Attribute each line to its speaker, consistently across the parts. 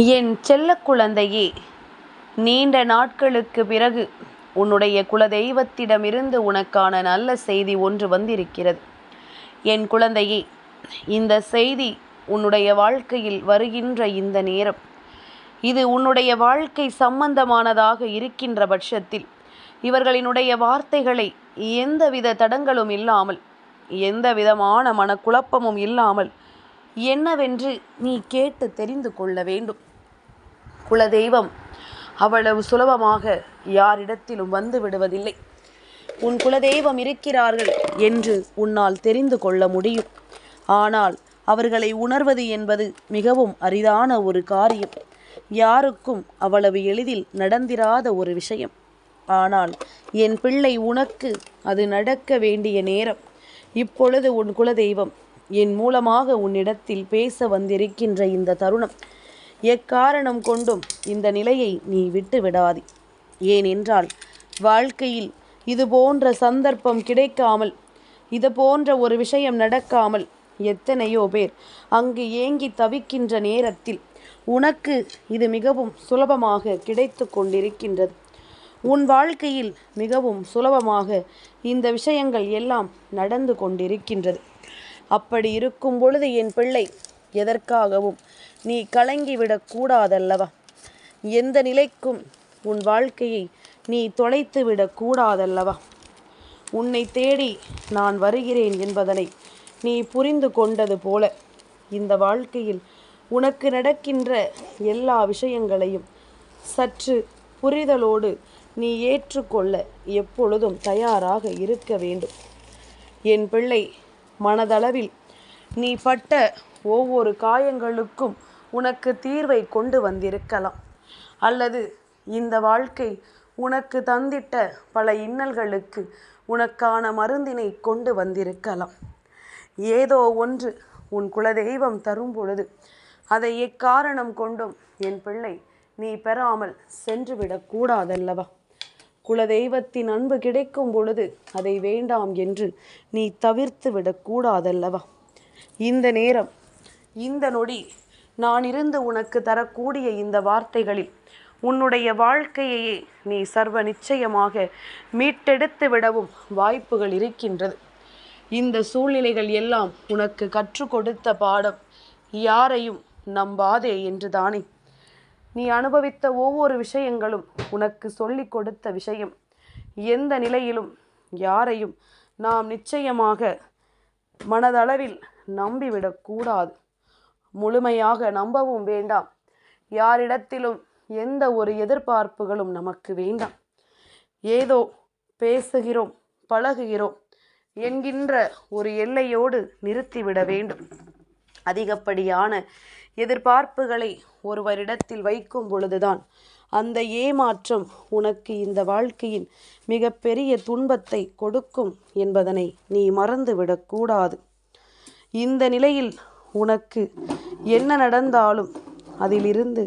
Speaker 1: என் செல்ல குழந்தையே நீண்ட நாட்களுக்கு பிறகு உன்னுடைய குலதெய்வத்திடமிருந்து உனக்கான நல்ல செய்தி ஒன்று வந்திருக்கிறது. என் குழந்தையே இந்த செய்தி உன்னுடைய வாழ்க்கையில் வருகின்ற இந்த நேரம். இது உன்னுடைய வாழ்க்கை சம்பந்தமானதாக இருக்கின்ற பட்சத்தில் இவர்களினுடைய வார்த்தைகளை எந்தவித தடங்களும் இல்லாமல் எந்த விதமான மனக்குழப்பமும் இல்லாமல் என்னவென்று நீ கேட்டு தெரிந்து கொள்ள வேண்டும். குலதெய்வம் அவ்வளவு சுலபமாக யாரிடத்திலும் வந்து விடுவதில்லை. உன் குலதெய்வம் இருக்கிறார்கள் என்று உன்னால் தெரிந்து கொள்ள முடியும். ஆனால் அவர்களை உணர்வது என்பது மிகவும் அரிதான ஒரு காரியம். யாருக்கும் அவ்வளவு எளிதில் நடந்திராத ஒரு விஷயம். ஆனால் என் பிள்ளை உனக்கு அது நடக்க வேண்டிய நேரம். இப்பொழுது உன் குலதெய்வம் என் மூலமாக உன்னிடத்தில் பேச வந்திருக்கின்ற இந்த தருணம் எக்காரணம் கொண்டும் இந்த நிலையை நீ விட்டு விடாதே. ஏனென்றால் வாழ்க்கையில் இது போன்ற சந்தர்ப்பம் கிடைக்காமல் இது போன்ற ஒரு விஷயம் நடக்காமல் எத்தனையோ பேர் அங்கு ஏங்கி தவிக்கின்ற நேரத்தில் உனக்கு இது மிகவும் சுலபமாக கிடைத்து கொண்டிருக்கின்றது. உன் வாழ்க்கையில் மிகவும் சுலபமாக இந்த விஷயங்கள் எல்லாம் நடந்து கொண்டிருக்கின்றது. அப்படி இருக்கும் பொழுது என் பிள்ளை எதற்காகவும் நீ கலங்கிவிடக் கூடாதல்லவா? எந்த நிலைக்கும் உன் வாழ்க்கையை நீ தொலைத்து விடக்கூடாதல்லவா உன்னை தேடி நான் வருகிறேன் என்பதனை நீ புரிந்து கொண்டது போல இந்த வாழ்க்கையில் உனக்கு நடக்கின்ற எல்லா விஷயங்களையும் சற்று புரிதலோடு நீ ஏற்றுக்கொள்ள எப்பொழுதும் தயாராக இருக்க வேண்டும். என் பிள்ளை மனதளவில். நீ பட்ட ஒவ்வொரு காயங்களுக்கும் உனக்கு தீர்வை கொண்டு வந்திருக்கலாம். அல்லது இந்த வாழ்க்கை உனக்கு தந்திட்ட பல இன்னல்களுக்கு உனக்கான மருந்தினை கொண்டு வந்திருக்கலாம். ஏதோ ஒன்று உன் குலதெய்வம் தரும் பொழுது அதை எக்காரணம் கொண்டும் என் பிள்ளை நீ பெறாமல் சென்றுவிடக் கூடாதல்லவா? குலதெய்வத்தின் அன்பு கிடைக்கும் பொழுது அதை வேண்டாம் என்று நீ தவிர்த்து விடக்கூடாதல்லவா? இந்த நேரம் இந்த நொடி நான் இருந்து உனக்கு தரக்கூடிய இந்த வார்த்தைகளில் உன்னுடைய வாழ்க்கையையே நீ சர்வ நிச்சயமாக மீட்டெடுத்து விடவும் வாய்ப்புகள் இருக்கின்றது. இந்த சூழ்நிலைகள் எல்லாம் உனக்கு கற்றுக் கொடுத்த பாடம் யாரையும் நம்பாதே என்று தானே? நீ அனுபவித்த ஒவ்வொரு விஷயங்களும் உனக்கு சொல்லிக் கொடுத்த விஷயம். எந்த நிலையிலும் யாரையும் நாம் நிச்சயமாக மனதளவில் நம்பிவிடக்கூடாது முழுமையாக நம்பவும் வேண்டாம். யாரிடத்திலும் எந்த ஒரு எதிர்பார்ப்புகளும் நமக்கு வேண்டாம். ஏதோ பேசுகிறோம் பழகுகிறோம் என்கின்ற ஒரு எல்லையோடு நிறுத்திவிட வேண்டும். அதிகப்படியான எதிர்பார்ப்புகளை ஒருவரிடத்தில் வைக்கும் பொழுதுதான். அந்த ஏமாற்றம் உனக்கு இந்த வாழ்க்கையின் மிகப்பெரிய துன்பத்தை கொடுக்கும் என்பதனை நீ மறந்துவிடக்கூடாது இந்த நிலையில் உனக்கு என்ன நடந்தாலும் அதிலிருந்து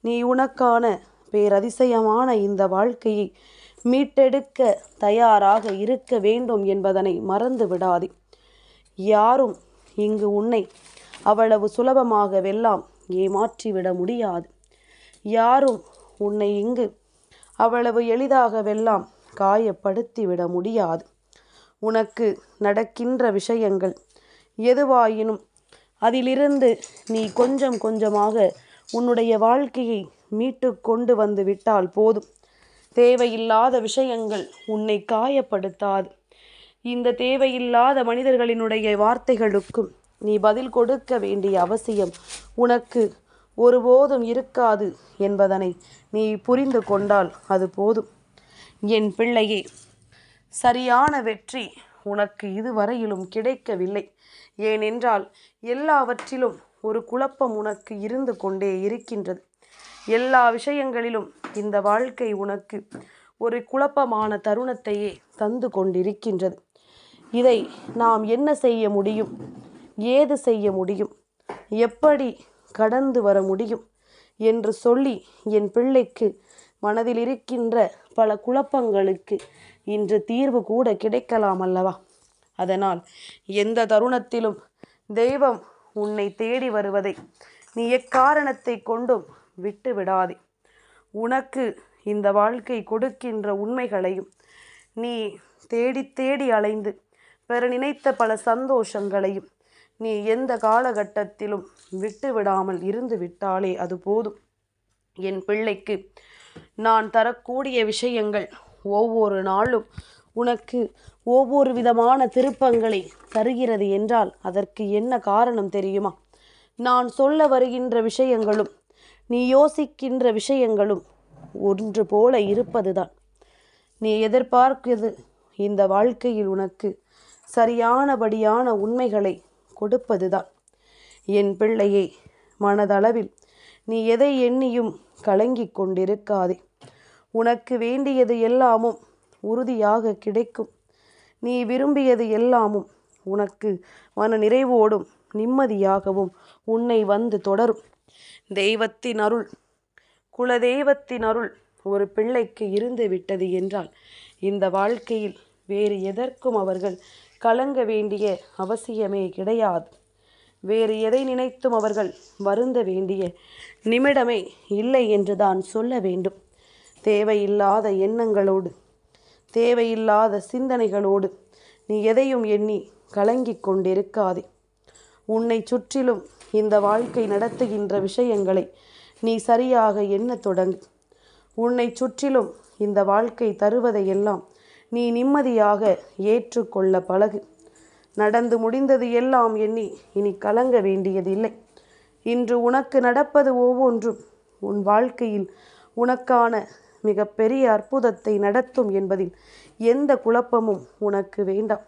Speaker 1: நீ உனக்கான பேரதிசயமான இந்த வாழ்க்கையை மீட்டெடுக்க தயாராக இருக்க வேண்டும் என்பதனை மறந்து விடாதே யாரும் இங்கு உன்னை அவ்வளவு சுலபமாகவெல்லாம் ஏமாற்றிவிட முடியாது. யாரும் உன்னை இங்கு அவ்வளவு எளிதாகவெல்லாம் காயப்படுத்திவிட முடியாது. உனக்கு நடக்கின்ற விஷயங்கள் எதுவாயினும் அதிலிருந்து நீ கொஞ்சம் கொஞ்சமாக உன்னுடைய வாழ்க்கையை மீட்டு கொண்டு வந்து விட்டால் போதும். தேவையில்லாத விஷயங்கள் உன்னை காயப்படுத்தாது. இந்த தேவையில்லாத மனிதர்களினுடைய வார்த்தைகளுக்கும் நீ பதில் கொடுக்க வேண்டிய அவசியம் உனக்கு ஒருபோதும் இருக்காது என்பதனை நீ புரிந்து கொண்டால் அது போதும். என் பிள்ளையே சரியான வெற்றி உனக்கு இதுவரையிலும் கிடைக்கவில்லை. ஏனென்றால் எல்லாவற்றிலும் ஒரு குழப்பம் உனக்கு இருந்து கொண்டே இருக்கின்றது. எல்லா விஷயங்களிலும் இந்த வாழ்க்கை உனக்கு ஒரு குழப்பமான தருணத்தையே தந்து கொண்டிருக்கின்றது. இதை நாம் என்ன செய்ய முடியும்? ஏது செய்ய முடியும்? எப்படி கடந்து வர முடியும்? என்று சொல்லி என் பிள்ளைக்கு மனதில் இருக்கின்ற பல குழப்பங்களுக்கு இன்று தீர்வு கூட கிடைக்கலாம் அல்லவா? அதனால் எந்த தருணத்திலும் தெய்வம் உன்னை தேடி வருவதை நீ எக்காரணத்தை கொண்டும் விட்டு விடாதே. உனக்கு இந்த வாழ்க்கை கொடுக்கின்ற உண்மைகளையும் நீ தேடி தேடி அலைந்து பெற நினைத்த பல சந்தோஷங்களையும் நீ எந்த காலகட்டத்திலும் விட்டு விடாமல் இருந்து விட்டாலே அது போதும். என் பிள்ளைக்கு நான் தரக்கூடிய விஷயங்கள் ஒவ்வொரு நாளும் உனக்கு ஒவ்வொரு விதமான திருப்பங்களை தருகிறது என்றால் அதற்கு என்ன காரணம் தெரியுமா? நான் சொல்ல வருகின்ற விஷயங்களும் நீ யோசிக்கின்ற விஷயங்களும் ஒன்று போல இருப்பதுதான். நீ எதிர்பார்க்கிறது இந்த வாழ்க்கையில் உனக்கு சரியானபடியான உண்மைகளை கொடுப்பதுதான். என் பிள்ளையை மனதளவில் நீ எதை எண்ணியும் கலங்கிக் கொண்டிருக்காதே. உனக்கு வேண்டியது எல்லாமும் உறுதியாக கிடைக்கும். நீ விரும்பியது எல்லாமும் உனக்கு மன நிறைவோடும் நிம்மதியாகவும் உன்னை வந்து தொடரும். தெய்வத்தின் அருள் குலதெய்வத்தின் அருள் ஒரு பிள்ளைக்கு இருந்து விட்டது என்றால் இந்த வாழ்க்கையில் வேறு எதற்கும் அவர்கள் கலங்க வேண்டிய அவசியமே கிடையாது. வேறு எதை நினைத்தும் அவர்கள் வருந்த வேண்டிய நிமிடமே இல்லை என்று தான் சொல்ல வேண்டும். தேவையில்லாத எண்ணங்களோடு தேவையில்லாத சிந்தனைகளோடு நீ எதையும் எண்ணி கலங்கிக் கொண்டிருக்காதே. உன்னை சுற்றிலும் இந்த வாழ்க்கை நடத்துகின்ற விஷயங்களை நீ சரியாக எண்ணத் தொடங்கு. உன்னை சுற்றிலும் இந்த வாழ்க்கை தருவதையெல்லாம் நீ நிம்மதியாக ஏற்றுக்கொள்ள பழகு. நடந்து முடிந்தது எல்லாம் எண்ணி இனி கலங்க வேண்டியதில்லை இன்று உனக்கு நடப்பது ஒவ்வொன்றும் உன் வாழ்க்கையில் உனக்கான மிகப்பெரிய அற்புதத்தை நடத்தும் என்பதில் எந்த குழப்பமும் உனக்கு வேண்டாம்.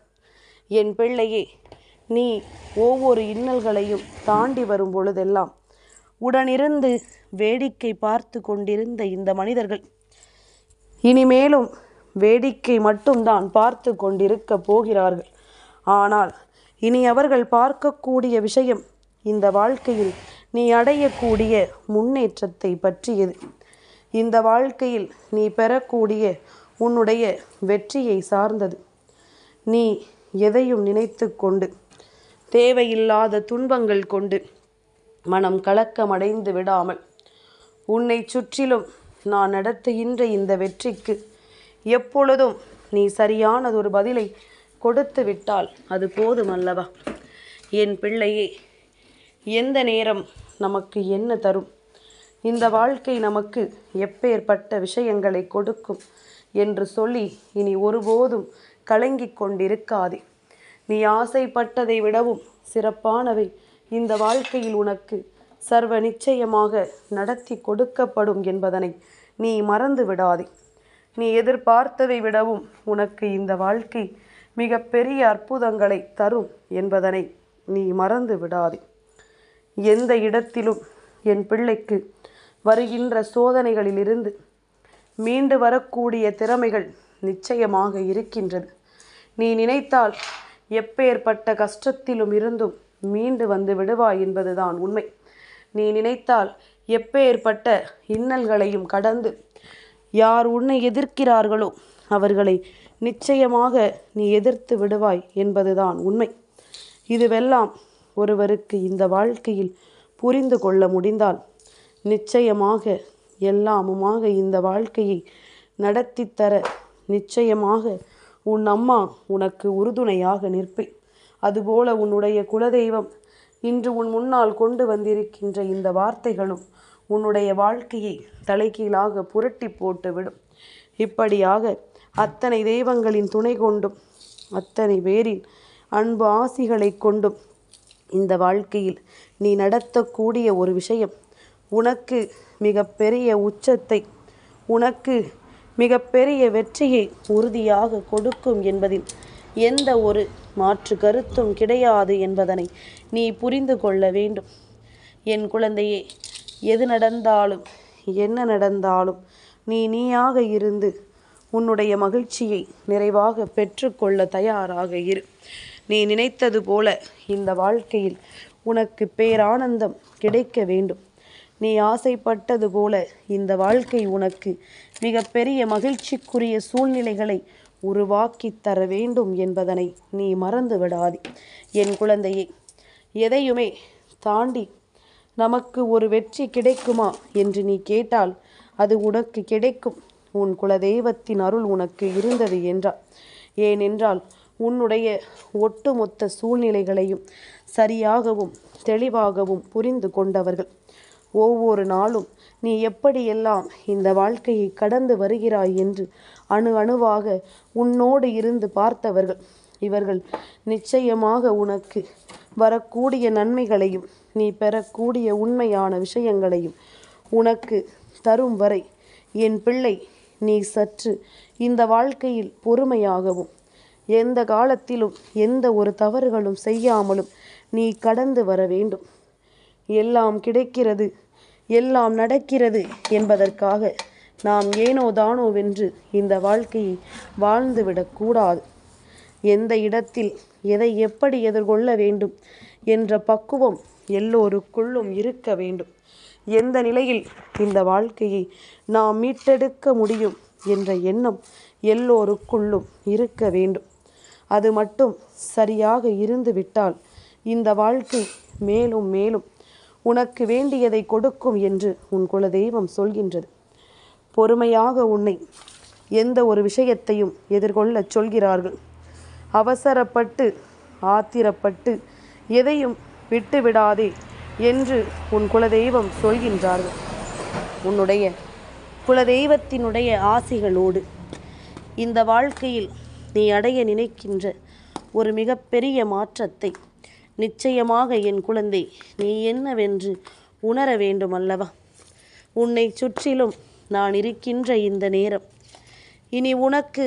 Speaker 1: என் பிள்ளையே நீ ஒவ்வொரு இன்னல்களையும் தாண்டி வரும் பொழுதெல்லாம் உடனிருந்து வேடிக்கை பார்த்து கொண்டிருந்த இந்த மனிதர்கள் இனிமேலும் வேடிக்கை மட்டும்தான் பார்த்து கொண்டிருக்க போகிறார்கள். ஆனால் இனி அவர்கள் பார்க்கக்கூடிய விஷயம் இந்த வாழ்க்கையில் நீ அடையக்கூடிய முன்னேற்றத்தை பற்றியது. இந்த வாழ்க்கையில் நீ பெறக்கூடிய உன்னுடைய வெற்றியை சார்ந்தது. நீ எதையும் நினைத்து கொண்டு தேவையில்லாத துன்பங்கள் கொண்டு மனம் கலக்கமடைந்து விடாமல் உன்னை சுற்றிலும் நான் நடத்துகின்ற இந்த வெற்றிக்கு எப்பொழுதும் நீ சரியானதொரு பதிலை கொடுத்து விட்டால் அது போதும் அல்லவா? என் பிள்ளையே எந்த நேரம் நமக்கு என்ன தரும்? இந்த வாழ்க்கை நமக்கு எப்பேற்பட்ட விஷயங்களை கொடுக்கும் என்று சொல்லி இனி ஒருபோதும் கலங்கிக் கொண்டிருக்காதே. நீ ஆசைப்பட்டதை விடவும் சிறப்பானவை இந்த வாழ்க்கையில் உனக்கு சர்வ நிச்சயமாக நடத்தி கொடுக்கப்படும் என்பதனை நீ மறந்து விடாதே நீ எதிர்பார்த்ததை விடவும் உனக்கு இந்த வாழ்க்கை மிக பெரிய அற்புதங்களை தரும் என்பதனை நீ மறந்து விடாதே. எந்த இடத்திலும் என் பிள்ளைக்கு வருகின்ற சோதனைகளிலிருந்து மீண்டு வரக்கூடிய திறமைகள் நிச்சயமாக இருக்கின்றது. நீ நினைத்தால் எப்பேற்பட்ட கஷ்டத்திலும் இருந்தும் மீண்டு வந்து விடுவாய் என்பதுதான் உண்மை. நீ நினைத்தால் எப்பேற்பட்ட இன்னல்களையும் கடந்து யார் உன்னை எதிர்க்கிறார்களோ அவர்களை நிச்சயமாக நீ எதிர்த்து விடுவாய் என்பதுதான் உண்மை. இதுவெல்லாம் ஒருவருக்கு இந்த வாழ்க்கையில் புரிந்து கொள்ள முடிந்தால் நிச்சயமாக எல்லாமுமாக இந்த வாழ்க்கையை நடத்தித்தர நிச்சயமாக உன் அம்மா உனக்கு உறுதுணையாக நிற்பேன். அதுபோல உன்னுடைய குலதெய்வம் இன்று உன் முன்னால் கொண்டு வந்திருக்கின்ற இந்த வார்த்தைகளும் உன்னுடைய வாழ்க்கையை தலைகீழாக புரட்டி போட்டுவிடும். இப்படியாக அத்தனை தெய்வங்களின் துணை கொண்டும் அத்தனை பேரின் அன்பு ஆசிகளை கொண்டும் இந்த வாழ்க்கையில் நீ நடத்தக்கூடிய ஒரு விஷயம். உனக்கு மிகப்பெரிய உச்சத்தை உனக்கு மிகப்பெரிய வெற்றியை உறுதியாக கொடுக்கும் என்பதில் எந்த ஒரு மாற்று கருத்தும் கிடையாது என்பதனை நீ புரிந்து கொள்ள வேண்டும். என் குழந்தையே எது நடந்தாலும் என்ன நடந்தாலும் நீ நீயாக இருந்து உன்னுடைய மகிழ்ச்சியை நிறைவாக பெற்றுக்கொள்ள தயாராக இரு. நீ நினைத்தது போல இந்த வாழ்க்கையில் உனக்கு பேரானந்தம் கிடைக்க வேண்டும். நீ ஆசைப்பட்டது போல இந்த வாழ்க்கை உனக்கு மிகப்பெரிய மகிழ்ச்சிக்குரிய சூழ்நிலைகளை உருவாக்கி தர வேண்டும் என்பதனை நீ மறந்து விடாதே என் குழந்தையை எதையுமே தாண்டி நமக்கு ஒரு வெற்றி கிடைக்குமா என்று நீ கேட்டால் அது உனக்கு கிடைக்கும். உன் குலதெய்வத்தின் அருள் உனக்கு இருந்தது என்றார். ஏனென்றால் உன்னுடைய ஒட்டுமொத்த சூழ்நிலைகளையும் சரியாகவும் தெளிவாகவும் புரிந்து கொண்டவர்கள். ஒவ்வொரு நாளும் நீ எப்படியெல்லாம் இந்த வாழ்க்கையை கடந்து வருகிறாய் என்று அணு அணுவாக உன்னோடு இருந்து பார்த்தவர்கள். இவர்கள் நிச்சயமாக உனக்கு வரக்கூடிய நன்மைகளையும் நீ பெறக்கூடிய உண்மையான விஷயங்களையும் உனக்கு தரும் வரை என் பிள்ளை நீ சற்று இந்த வாழ்க்கையில் பொறுமையாகவும் எந்த காலத்திலும் எந்த ஒரு தவறுகளும் செய்யாமலும் நீ கடந்து வர வேண்டும். எல்லாம் கிடைக்கிறது எல்லாம் நடக்கிறது என்பதற்காக நாம் ஏனோ தானோவென்று இந்த வாழ்க்கையை வாழ்ந்துவிடக்கூடாது எந்த இடத்தில் எதை எப்படி எதிர்கொள்ள வேண்டும் என்ற பக்குவம் எல்லோருக்குள்ளும் இருக்க வேண்டும். எந்த நிலையில் இந்த வாழ்க்கையை நாம் மீட்டெடுக்க முடியும் என்ற எண்ணம் எல்லோருக்குள்ளும் இருக்க வேண்டும். அது மட்டும் சரியாக இருந்துவிட்டால் இந்த வாழ்க்கை மேலும் மேலும் உனக்கு வேண்டியதை கொடுக்கும் என்று உன் குலதெய்வம் சொல்கின்றது. பொறுமையாக உன்னை எந்த ஒரு விஷயத்தையும் எதிர்கொள்ளச் சொல்கிறார்கள். அவசரப்பட்டு ஆத்திரப்பட்டு எதையும் விட்டுவிடாதே என்று உன் குலதெய்வம் சொல்கின்றார்கள். உன்னுடைய குலதெய்வத்தினுடைய ஆசிகளோடு இந்த வாழ்க்கையில் நீ அடைய நினைக்கின்ற ஒரு மிகப்பெரிய மாற்றத்தை நிச்சயமாக என் குழந்தை நீ என்னவென்று உணர வேண்டும் அல்லவா உன்னை சுற்றிலும் நான் இருக்கின்ற இந்த நேரம் இனி உனக்கு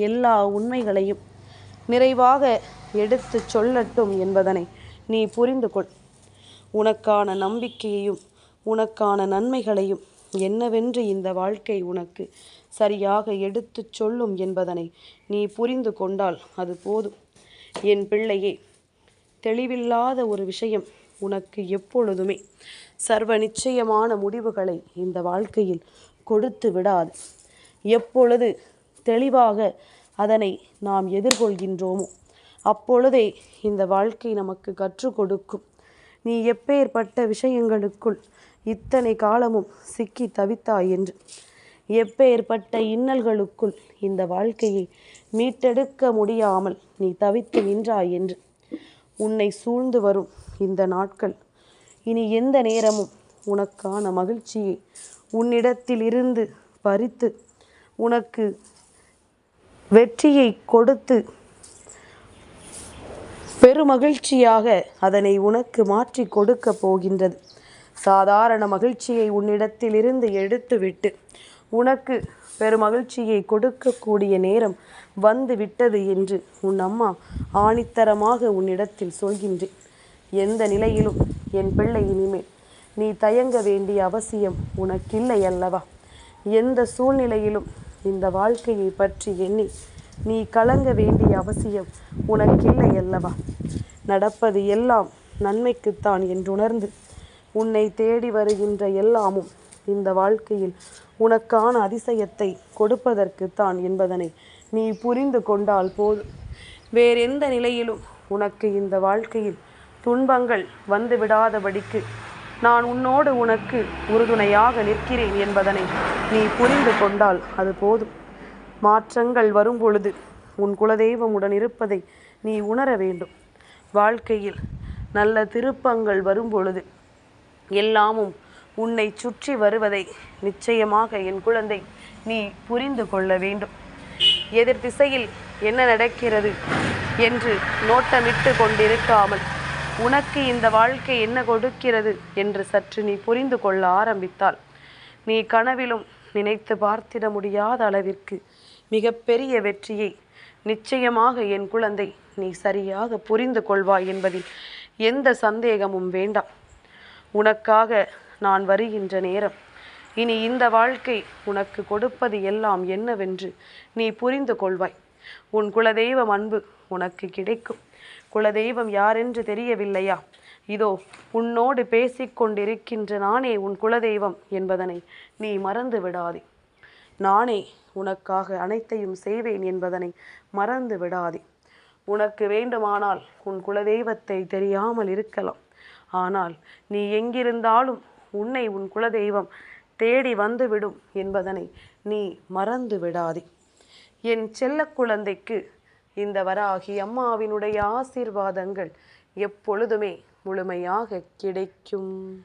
Speaker 1: எல்லா உண்மைகளையும் நிறைவாக எடுத்து சொல்லட்டும் என்பதனை நீ புரிந்து கொள் உனக்கான நம்பிக்கையையும் உனக்கான நன்மைகளையும் என்னவென்று இந்த வாழ்க்கை உனக்கு சரியாக எடுத்துச் சொல்லும் என்பதனை நீ புரிந்து கொண்டால் அது போதும். என் பிள்ளையே தெளிவில்லாத ஒரு விஷயம் உனக்கு எப்பொழுதுமே சர்வ நிச்சயமான முடிவுகளை இந்த வாழ்க்கையில் கொடுத்து விடாது. எப்பொழுது தெளிவாக அதனை நாம் எதிர்கொள்கின்றோமோ அப்பொழுதே இந்த வாழ்க்கை நமக்கு கற்றுக் கொடுக்கும். நீ எப்பேற்பட்ட விஷயங்களுக்குள் இத்தனை காலமும் சிக்கி தவித்தாய் என்று. எப்பேற்பட்ட இன்னல்களுக்குள் இந்த வாழ்க்கையை மீட்டெடுக்க முடியாமல் நீ தவித்து நின்றாய் என்று. உன்னை சூழ்ந்து வரும் இந்த நாட்கள் இனி எந்த நேரமும் உனக்கான மகிழ்ச்சியை உன்னிடத்தில் இருந்து பறித்து உனக்கு வெற்றியை கொடுத்து பெருமகிழ்ச்சியாக அதனை உனக்கு மாற்றி கொடுக்க போகின்றது. சாதாரண மகிழ்ச்சியை உன்னிடத்திலிருந்து எடுத்துவிட்டு உனக்கு பெருமகிழ்ச்சியை கொடுக்கக்கூடிய நேரம் வந்து விட்டது என்று உன் அம்மா ஆணித்தரமாக உன்னிடத்தில் சொல்கின்றேன் எந்த நிலையிலும் என் பிள்ளை இனிமேல் நீ தயங்க வேண்டிய அவசியம் உனக்கில்லை அல்லவா? எந்த சூழ்நிலையிலும் இந்த வாழ்க்கையை பற்றி எண்ணி நீ கலங்க வேண்டிய அவசியம் உனக்கில்லை அல்லவா? நடப்பது எல்லாம் நன்மைக்குத்தான் என்றுணர்ந்து உன்னை தேடி வருகின்ற எல்லாமும் இந்த வாழ்க்கையில் உனக்கான அதிசயத்தை கொடுப்பதற்குத்தான் என்பதனை நீ புரிந்து கொண்டால் போதும். வேறெந்த நிலையிலும் உனக்கு இந்த வாழ்க்கையில் துன்பங்கள் வந்து விடாதபடிக்கு நான் உன்னோடு உனக்கு உறுதுணையாக நிற்கிறேன் என்பதனை நீ புரிந்து கொண்டால் அது போதும். மாற்றங்கள் வரும்பொழுது உன் குலதெய்வமுடன் இருப்பதை நீ உணர வேண்டும். வாழ்க்கையில் நல்ல திருப்பங்கள் வரும்பொழுது எல்லாமும் உன்னை சுற்றி வருவதை நிச்சயமாக என் குழந்தை நீ புரிந்து கொள்ள வேண்டும். எதிர் திசையில் என்ன நடக்கிறது என்று நோட்டமிட்டு கொண்டிருக்காமல் உனக்கு இந்த வாழ்க்கை என்ன கொடுக்கிறது என்று சற்று நீ புரிந்து கொள்ள ஆரம்பித்தால் நீ கனவிலும் நினைத்து பார்த்திட முடியாத அளவிற்கு மிகப்பெரிய வெற்றியை நிச்சயமாக என் குழந்தை நீ சரியாக புரிந்து கொள்வாய் என்பதில் எந்த சந்தேகமும் வேண்டாம். உனக்காக நான் வருகின்ற நேரம் இனி இந்த வாழ்க்கை உனக்கு கொடுப்பது எல்லாம் என்னவென்று நீ புரிந்து கொள்வாய். உன் குலதெய்வம் அன்பு உனக்கு கிடைக்கும். குலதெய்வம் யாரென்று தெரியவில்லையா? இதோ உன்னோடு பேசிக்கொண்டிருக்கின்ற நானே உன் குலதெய்வம் என்பதனை நீ மறந்து விடாதே நானே உனக்காக அனைத்தையும் செய்வேன் என்பதனை மறந்து விடாதே. உனக்கு வேண்டுமானால் உன் குலதெய்வத்தை தெரியாமல் இருக்கலாம். ஆனால் நீ எங்கிருந்தாலும் உன்னை உன் குலதெய்வம் தேடி வந்துவிடும் என்பதனை நீ மறந்து விடாதே. என் செல்ல குழந்தைக்கு இந்த வராகி அம்மாவினுடைய ஆசீர்வாதங்கள் எப்பொழுதுமே முழுமையாக கிடைக்கும்.